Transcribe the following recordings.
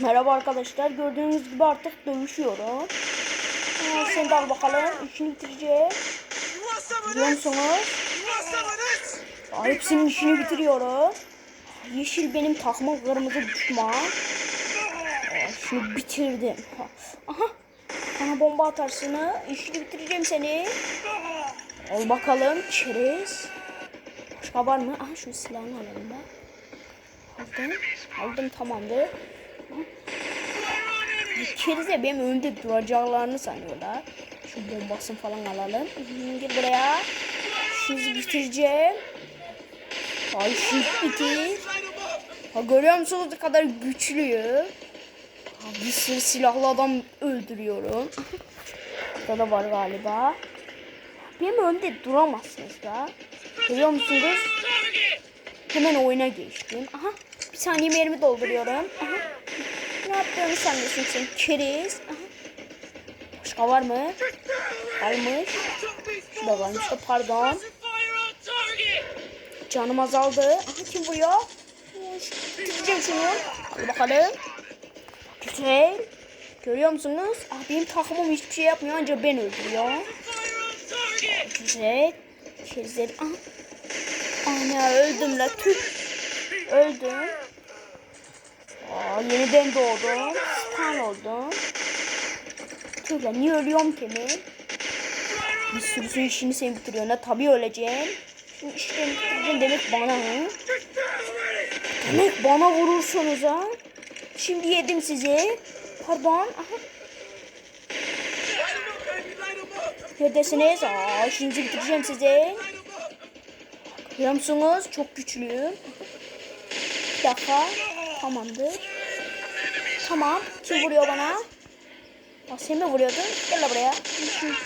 Merhaba arkadaşlar. Gördüğünüz gibi artık dövüşüyorum. Aa, sen de al bakalım. İşini bitireceğim. Biliyor musunuz? Aa, hepsinin işini bitiriyorum. Yeşil benim takma kırmızı düşman. Aa, şunu bitirdim. Ha, Aha. Bana bomba atarsın. İşini bitireceğim seni. Al bakalım. Çerez. Başka var mı? Aha şu silahını alalım da. Aldım. Aldım tamamdır. Kerize benim önümde duracaklarını sanıyorlar. Şu bombasını falan alalım. Gel buraya. Sizi bitireceğim. Ay şimdi bitir. Ha, görüyor musunuz ne kadar güçlüyüm. Ha, bir sürü silahlı adam öldürüyorum. Burada da var galiba. Benim önümde duramazsınız da. Görüyor musunuz? Hemen oyuna geçtim. Aha. Bir saniye mermi dolduruyorum. Aha. Ne yaptığını sen keriz? Aha. Başka var mı? Varmış. Şurada varmış da pardon. Canım azaldı. Aha kim vuruyor? Bitireceğim şunu. Hadi bakalım. Güzel. Görüyor musunuz? Ah, benim takımım hiçbir şey yapmıyor ancak ben öldürüyor. Güzel. Kerizleri. Aha. Ana öldüm la tüh. Öldüm. Yeniden doğdum. Stan oldum. Lan niye ölüyorum ki ben? Bir sürüsün işini sen bitiriyorsun ha tabii öleceğim. Şimdi işlerini bitireceğim demek bana ha. Demek bana vurursunuz ha. Şimdi yedim sizi. Pardon. Aha. Neredesiniz? Aa, şimdi bitireceğim sizi. Görüyor musunuz? Çok güçlüyüm. Bir dakika. Tamamdır. Tamam. Kim vuruyor bana? Aa, sen mi vuruyordun? Gel la buraya.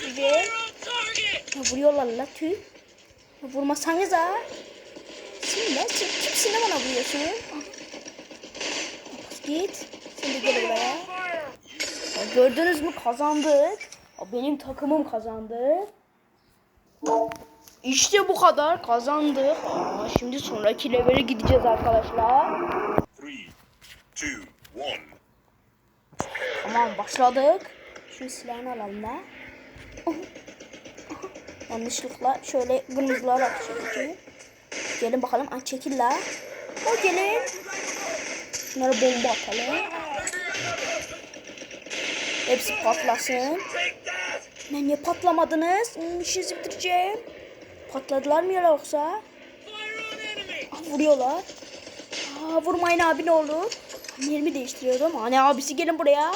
Şimdi. Ya vuruyorlar la tüh. Ya vurmasanız ha. Sen ne? Kimsin de bana vuruyorsun? Git. De gel buraya. Ya gördünüz mü kazandık. Ya benim takımım kazandı. İşte bu kadar kazandık. Aa, şimdi sonraki levele gideceğiz arkadaşlar. Three, two, one. Tamam başladık. Şu silahını alalım da. Yanlışlıkla şöyle kırmızılar atacağım. Gelin bakalım. Ay çekil la. O gelin. Şunlara bomba atalım. Hepsi patlasın. Ne niye patlamadınız? Hmm, işinizi bitireceğim. Patladılar mı yoksa? Ah, vuruyorlar. Aa, vurmayın abi ne olur. Yerimi değiştiriyorum. Hani abisi gelin buraya.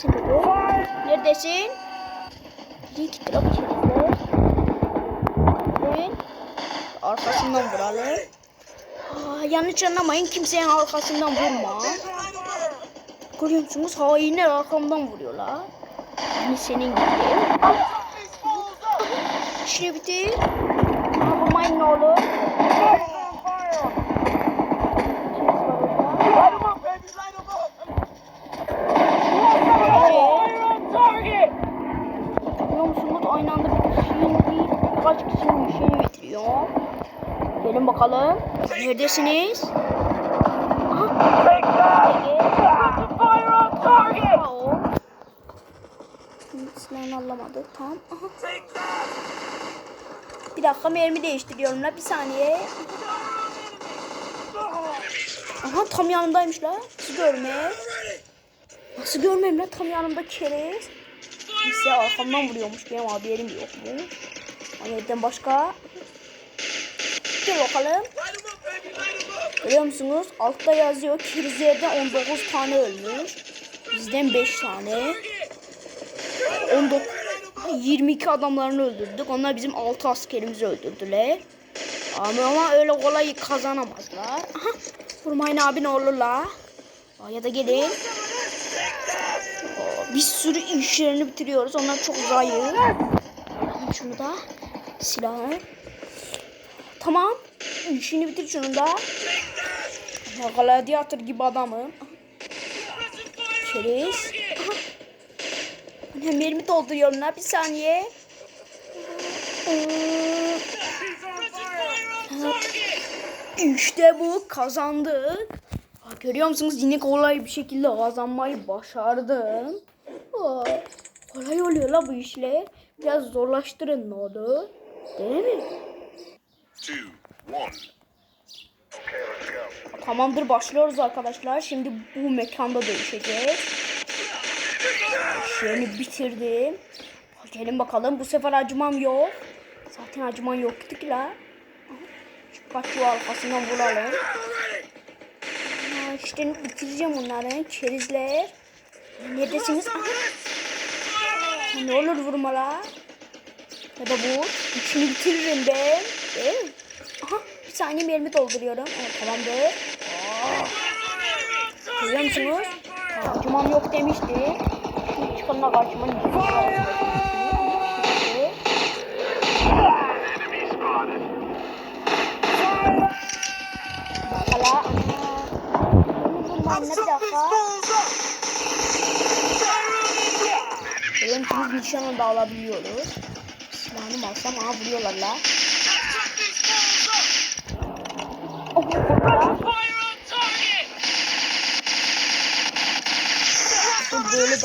Şimdi bu. Neredesin? Nereye gitti lan bu çocuklar? Gelin. Arkasından vuralım. Aa, yanlış anlamayın kimsenin arkasından vurma. Görüyor musunuz? Hainler arkamdan vuruyorlar. Yani senin gibi. İşini bitir. Aa, vurmayın ne olur. Biliyor musunuz aynı anda bir kişinin değil birkaç kişinin işini bitiriyor. Gelin bakalım. Neredesiniz? Silahını alamadı. Tamam. Aha. Bir dakika mermi değiştiriyorum la bir saniye. Aha tam yanımdaymış la. Nasıl görme? Nasıl görmem la tam yanımda kerez. Kimse arkamdan vuruyormuş benim haberim yok mu? Ahmet'ten başka. Gel bakalım. Görüyor musunuz? Altta yazıyor Kirize'de 19 tane ölmüş. Bizden 5 tane. 19 22 adamlarını öldürdük. Onlar bizim 6 askerimizi öldürdüler. Ama, ama öyle kolay kazanamazlar. Aha, vurmayın abi ne olur la. Aa, Ya da gelin. Bir sürü işlerini bitiriyoruz. Onlar çok zayıf. Şunu da. Silahı. Tamam. İşini bitir şunu da. Gladiator gibi adamım. Keriz. Hem mermi dolduruyorum la bir saniye. İşte bu kazandık. Görüyor musunuz? Yine kolay bir şekilde kazanmayı başardım. Kolay oluyor la bu işler. Biraz zorlaştırın ne olur. Değil mi? Tamamdır başlıyoruz arkadaşlar. Şimdi bu mekanda dövüşeceğiz. Şöyle bitirdim. Gelin bakalım bu sefer acımam yok. Zaten acıman yoktu ki la. Kaçıyor arkasından vuralım. İşte bitireceğim bunları. Kerizler. Neredesiniz? Aha. Ha, Ne olur vurma la. Ya da bu. İçini bitiririm ben. Değil mi? Aha bir saniye mermi dolduruyorum. Evet tamamdır. Görüyor musunuz? Acımam yok demişti. Şimdi karşıma yiyeceğim. Bakala. Bunlar ne bir dakika. Görüyor musunuz? Nişanı da alabiliyoruz. Silahını mı alsam? Aha vuruyorlar la. Oh, vurdular.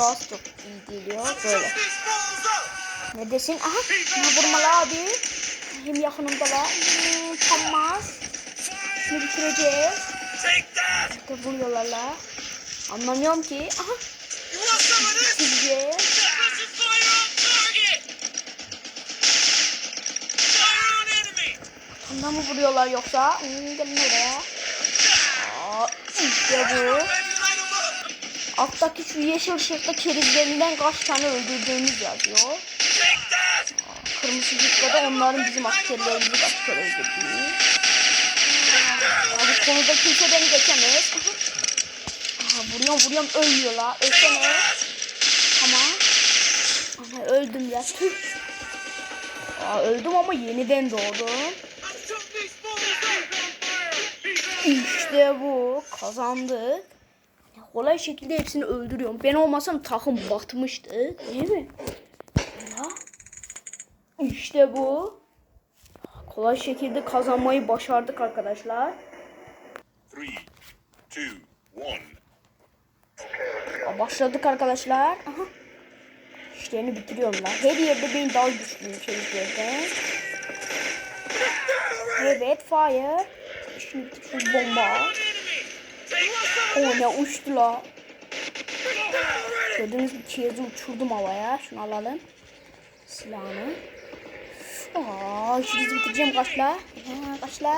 Daha çok iyi geliyor. Böyle. Ne desin? Aha. Vurmalı abi. Hem yakınımda var. Hmm, Tamam. Şunu bitireceğiz. İşte vuruyorlar la. Anlamıyorum ki. Aha. Bitireceğiz. Ondan mı vuruyorlar yoksa? Hmm, gelin oraya. Aa, işte bu. Alttaki şu yeşil ışıkta kerizlerinden kaç tane öldürdüğümüz yazıyor. Kırmızı ışıkta da onların bizim askerlerimizi kaç kere öldürdüğü. Aa, bu konuda kimse beni geçemez. Aha. Vuruyorum vuruyorum ölmüyorlar. Ölsene. Tamam. Aha, öldüm ya. Aa, öldüm ama yeniden doğdum. İşte bu. Kazandık. Kolay şekilde hepsini öldürüyorum. Ben olmasam takım batmıştı. Değil mi? Ya. İşte bu. Kolay şekilde kazanmayı başardık arkadaşlar. Three, two, one. Aa, Başladık arkadaşlar. Aha. İşlerini bitiriyorum lan. Her yerde ben daha güçlüyüm çeliklerden. Evet fire. Şimdi şu bomba. Ne uçtu la. Gördüğünüz gibi çeyiz'i uçurdum havaya. Şunu alalım. Silahını. Aa, işinizi bitireceğim kaçla. Ha, kaçla.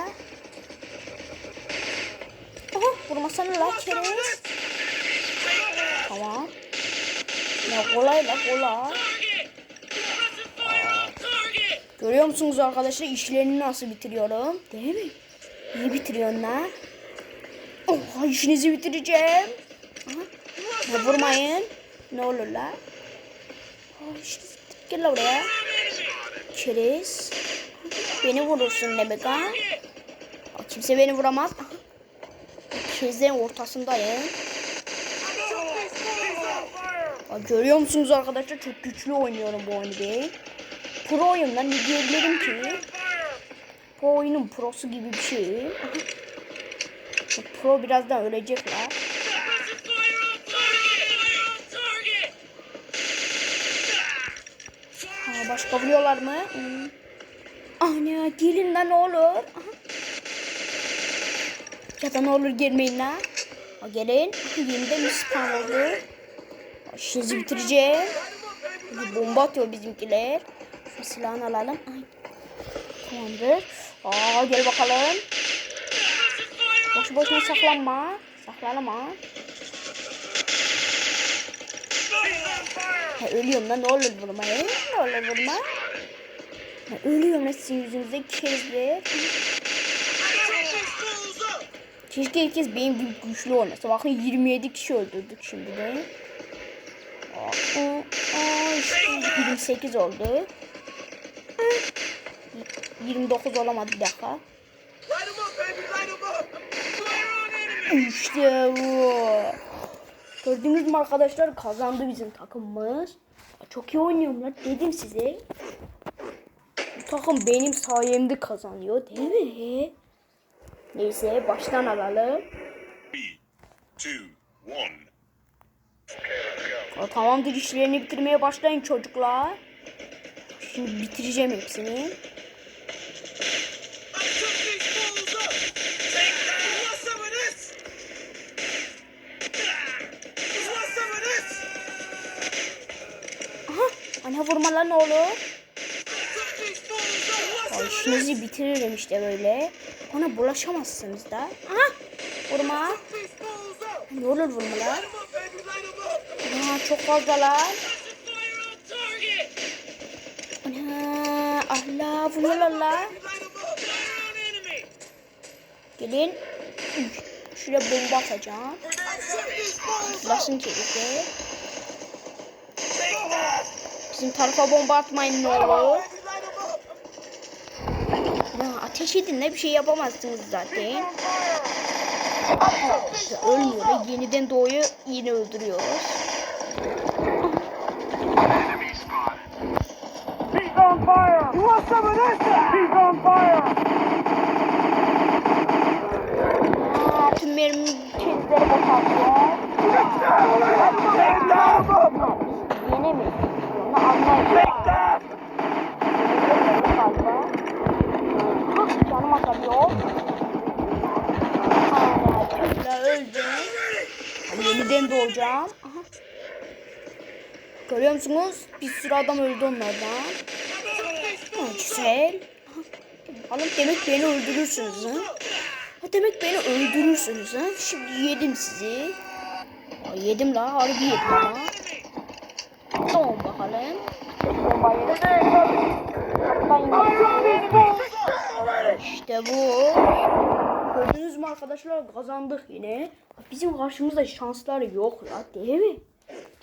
Aha, vurmasana la çerez. Tamam. Ya kolay la kolay. Görüyor musunuz arkadaşlar işlerini nasıl bitiriyorum? Değil mi? İyi bitiriyorsun la. Oh, işinizi bitireceğim. Ya vurmayın. Ne olur la. Oh, bitir- Gel la buraya. Çerez. Beni vurursun demek ha. Kimse beni vuramaz. Çerezlerin ortasındayım. Aa, Görüyor musunuz arkadaşlar çok güçlü oynuyorum bu oyunu ben. Pro oyundan ne diyebilirim ki? Bu oyunun prosu gibi bir şey. Pro birazdan ölecek la. Ha, başka vuruyorlar mı? Hmm. Ana gelin lan olur. Ya da ne olur gelmeyin la. Ha, gelin. Yeniden bir spawn oldu. İşinizi bitireceğim. Bir bomba atıyor bizimkiler. Şu silahını alalım. Ay. Tamamdır. Aa gel bakalım. Boş boşuna saklanma. Saklanma. Ha, ölüyorum lan ne olur vurma. Ne olur vurma. Ha, ölüyorum lan sizin yüzünüzde kezler. Keşke herkes benim gibi güçlü oynasa. Bakın 27 kişi öldürdük şimdi de. Aa, aa, işte 28 oldu. 29 olamadı bir dakika. İşte bu. Gördünüz mü arkadaşlar kazandı bizim takımımız. Çok iyi oynuyorum lan dedim size. Bu takım benim sayemde kazanıyor değil mi? Neyse baştan alalım. Ya, tamamdır işlerini bitirmeye başlayın çocuklar. Şimdi bitireceğim hepsini. Ana vurma lan oğlum. Ya, işinizi bitiririm işte böyle. Bana bulaşamazsınız da. Aha, vurma. Ne olur vurma lan. Aa, çok fazla lan. Ana, Allah vuruyorlar lan. Gelin. Şuraya bomba atacağım. Basın çekildi. Bizim tarafa bomba atmayın ne olur. Ya ateş edin ne bir şey yapamazsınız zaten. Ya, Ölmüyor da yeniden doğuyor yine öldürüyoruz. He's on fire! You want some of this? He's on fire! Aa, tüm benim çizgileri boşaltıyor. Yenemeyiz. Onu anlayın. Take that! Fazla. Ah, canım atabiliyor. Aa, tüple öldüm. Yeniden doğacağım. Aha. Görüyor musunuz? Bir sürü adam öldü onlardan. Ha, güzel. Bakalım demek beni öldürürsünüz ha? Ha, demek beni öldürürsünüz ha? Şimdi yedim sizi. Aa, yedim la harbi yedim ama. Tamam bakalım. Bombayı. İşte bu. Gördünüz mü arkadaşlar kazandık yine. Bizim karşımızda şanslar yok la değil mi?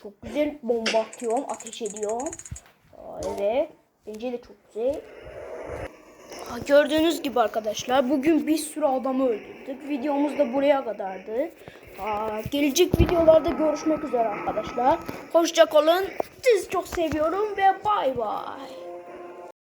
Çok güzel bomba atıyorum, ateş ediyorum. Evet. Bence de çok güzel. Ha, Gördüğünüz gibi arkadaşlar bugün bir sürü adamı öldürdük. Videomuz da buraya kadardı. Gelecek videolarda görüşmek üzere arkadaşlar. Hoşça kalın. Sizi çok seviyorum ve bay bay.